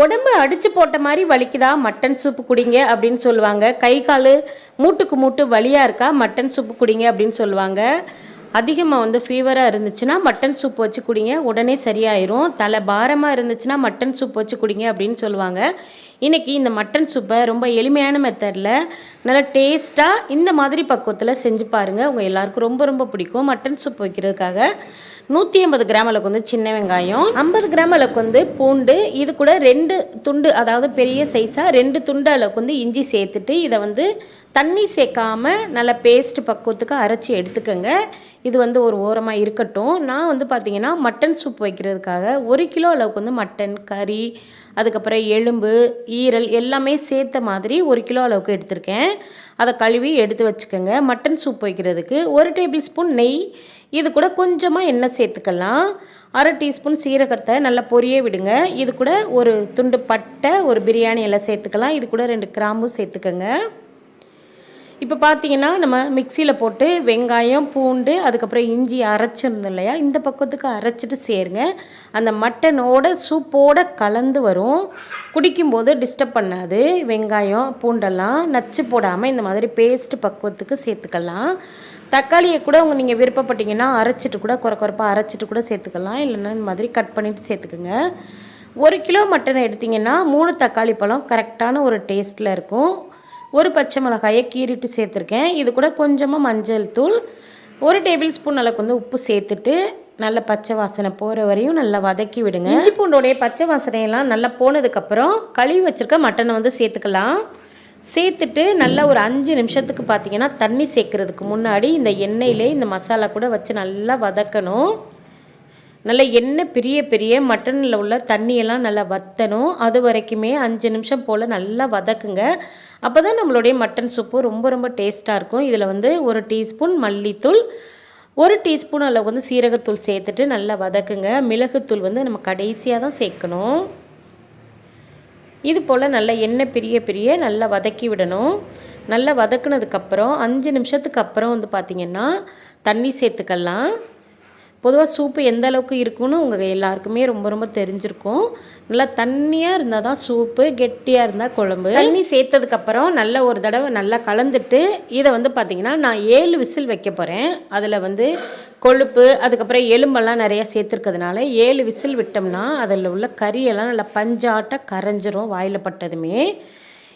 உடம்பு அடித்து போட்ட மாதிரி வலிக்குதா? மட்டன் சூப்பு குடிங்க அப்படின்னு சொல்லுவாங்க. கை கால் மூட்டுக்கு மூட்டு வலியாக இருக்கா? மட்டன் சூப்பு குடிங்க அப்படின்னு சொல்லுவாங்க. அதிகமாக வந்து ஃபீவராக இருந்துச்சுன்னா மட்டன் சூப் வச்சு குடிங்க. உடனே சரியாயிரும். தலை பாரமாக இருந்துச்சுன்னா மட்டன் சூப் வச்சு குடிங்க அப்படின்னு சொல்லுவாங்க. இன்றைக்கி இந்த மட்டன் சூப்பை ரொம்ப எளிமையான மெத்தடில் நல்லா டேஸ்ட்டாக இந்த மாதிரி பக்குவத்தில் செஞ்சு பாருங்கள் உங்கள் எல்லாருக்கும் ரொம்ப ரொம்ப பிடிக்கும். மட்டன் சூப் வைக்கிறதுக்காக நூற்றி ஐம்பது கிராம் அளவுக்கு வந்து சின்ன வெங்காயம் ஐம்பது கிராம் அளவுக்கு வந்து பூண்டு இது கூட ரெண்டு துண்டு அதாவது பெரிய சைஸாக ரெண்டு துண்டு அளவுக்கு வந்து இஞ்சி சேர்த்துட்டு இதை வந்து தண்ணி சேர்க்காம நல்லா பேஸ்ட் பக்குவத்துக்கு அரைச்சி எடுத்துக்கோங்க. இது வந்து ஒரு ஓரமாக இருக்கட்டும். நான் வந்து பார்த்திங்கன்னா மட்டன் சூப் வைக்கிறதுக்காக ஒரு கிலோ அளவுக்கு வந்து மட்டன் கறி அதுக்கப்புறம் எலும்பு ஈரல் எல்லாமே சேர்த்த மாதிரி ஒரு கிலோ அளவுக்கு எடுத்திருக்கேன். அதை கழுவி எடுத்து வச்சுக்கோங்க. மட்டன் சூப் வைக்கிறதுக்கு ஒரு டேபிள் ஸ்பூன் நெய் இது கூட கொஞ்சமாக எண்ணெய் சேர்த்துக்கலாம். அரை டீஸ்பூன் சீரகத்தை நல்லா பொரிய விடுங்க. இது கூட ஒரு துண்டு பட்டை ஒரு பிரியாணி எல்லாம் சேர்த்துக்கலாம். இது கூட ரெண்டு கிராம்பும் சேர்த்துக்கோங்க. இப்போ பார்த்தீங்கன்னா நம்ம மிக்சியில் போட்டு வெங்காயம் பூண்டு அதுக்கப்புறம் இஞ்சி அரைச்சிருந்தோம் இல்லையா? இந்த பக்கத்துக்கு அரைச்சிட்டு சேருங்க. அந்த மட்டனோட சூப்போடு கலந்து வரும். குடிக்கும்போது டிஸ்டர்ப் பண்ணாது. வெங்காயம் பூண்டெல்லாம் நச்சு போடாமல் இந்த மாதிரி பேஸ்ட் பக்குவத்துக்கு சேர்த்துக்கலாம். தக்காளியை கூட உங்கள் நீங்கள் விருப்பப்பட்டீங்கன்னா அரைச்சிட்டு கூட குறை குறைப்பாக அரைச்சிட்டு கூட சேர்த்துக்கலாம். இல்லைன்னா இந்த மாதிரி கட் பண்ணிவிட்டு சேர்த்துக்குங்க. ஒரு கிலோ மட்டனை எடுத்திங்கன்னா மூணு தக்காளி பழம் கரெக்டான ஒரு டேஸ்ட்டில் இருக்கும். ஒரு பச்சை மிளகாயை கீறிட்டு சேர்த்துருக்கேன். இது கூட கொஞ்சமாக மஞ்சள் தூள். ஒரு டேபிள் ஸ்பூன் அளவுக்கு வந்து உப்பு சேர்த்துட்டு நல்ல பச்சை வாசனை போகிற வரையும் நல்லா வதக்கி விடுங்க. இஞ்சி பூண்டோடைய பச்சை வாசனையெல்லாம் நல்லா போனதுக்கப்புறம் கழுவி வச்சுருக்க மட்டனை வந்து சேர்த்துக்கலாம். சேர்த்துட்டு நல்லா ஒரு அஞ்சு நிமிஷத்துக்கு பார்த்தீங்கன்னா தண்ணி சேர்க்குறதுக்கு முன்னாடி இந்த எண்ணெயிலே இந்த மசாலா கூட வச்சு நல்லா வதக்கணும். நல்லா எண்ணெய் பெரிய பெரிய மட்டனில் உள்ள தண்ணியெல்லாம் நல்லா வற்றணும் அது வரைக்குமே அஞ்சு நிமிஷம் போல் நல்லா வதக்குங்க. அப்போ தான் நம்மளுடைய மட்டன் சூப்பு ரொம்ப ரொம்ப டேஸ்ட்டாக இருக்கும். இதில் வந்து ஒரு டீஸ்பூன் மல்லித்தூள் ஒரு டீஸ்பூன் அளவு வந்து சீரகத்தூள் சேர்த்துட்டு நல்லா வதக்குங்க. மிளகுத்தூள் வந்து நம்ம கடைசியாக தான் சேர்க்கணும். இது போல் நல்லா எண்ணெய் பிரிய பிரிய நல்லா வதக்கி விடணும். நல்லா வதக்குனதுக்கப்புறம் அஞ்சு நிமிஷத்துக்கு அப்புறம் வந்து பார்த்திங்கன்னா தண்ணி சேர்த்துக்கலாம். பொதுவாக சூப்பு எந்த அளவுக்கு இருக்குன்னு உங்கள் எல்லாருக்குமே ரொம்ப ரொம்ப தெரிஞ்சிருக்கும். நல்லா தண்ணியாக இருந்தால் தான் சூப்பு கெட்டியாக இருந்தால் குழம்பு. தண்ணி சேர்த்ததுக்கப்புறம் நல்ல ஒரு தடவை நல்லா கலந்துட்டு இதை வந்து பார்த்திங்கன்னா நான் ஏழு விசில் வைக்க போகிறேன் அதில் வந்து கொழுப்பு அதுக்கப்புறம் எலும்பெல்லாம் நிறையா சேர்த்துருக்கிறதுனால ஏழு விசில் விட்டோம்னா அதில் உள்ள கறியெல்லாம் நல்லா பஞ்சாட்டாக கரைஞ்சிரும் வாயில் பட்டதுமே.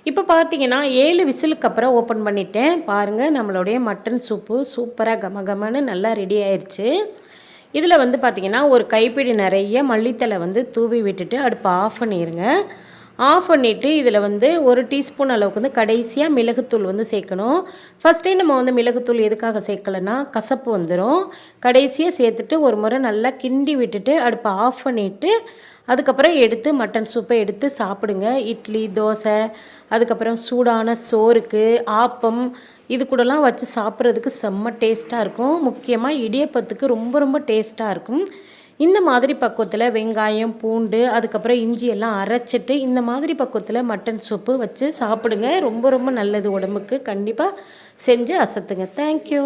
இப்போ பார்த்தீங்கன்னா ஏழு விசிலுக்கு அப்புறம் ஓப்பன் பண்ணிட்டேன். பாருங்கள் நம்மளுடைய மட்டன் சூப்பு சூப்பராக கம கமன்னு நல்லா ரெடி ஆயிடுச்சு இதில் வந்து பார்த்திங்கன்னா ஒரு கைப்பிடி நிறைய மல்லித்தலை வந்து தூவி விட்டுட்டு அடுப்பு ஆஃப் பண்ணிடுங்க ஆஃப் பண்ணிவிட்டு இதில் வந்து ஒரு டீஸ்பூன் அளவுக்கு வந்து கடைசியாக மிளகுத்தூள் வந்து சேர்க்கணும். ஃபஸ்ட்டே நம்ம வந்து மிளகுத்தூள் எதுக்காக சேர்க்கலைன்னா கசப்பு வந்துடும் கடைசியாக சேர்த்துட்டு ஒரு முறை நல்லா கிண்டி விட்டுட்டு அடுப்பை ஆஃப் பண்ணிவிட்டு அதுக்கப்புறம் எடுத்து மட்டன் சூப்பை எடுத்து சாப்பிடுங்க. இட்லி தோசை அதுக்கப்புறம் சூடான சோறுக்கு ஆப்பம் இது கூடலாம் வச்சு சாப்பிட்றதுக்கு செம்ம டேஸ்ட்டாக இருக்கும். முக்கியமாக இடியப்பத்துக்கு ரொம்ப ரொம்ப டேஸ்ட்டாக இருக்கும். இந்த மாதிரி பக்குவத்தில் வெங்காயம் பூண்டு அதுக்கப்புறம் இஞ்சி எல்லாம் அரைச்சிட்டு இந்த மாதிரி பக்குவத்தில் மட்டன் சூப்பு வச்சு சாப்பிடுங்க. ரொம்ப ரொம்ப நல்லது உடம்புக்கு. கண்டிப்பாக செஞ்சு அசத்துங்க. தேங்க்யூ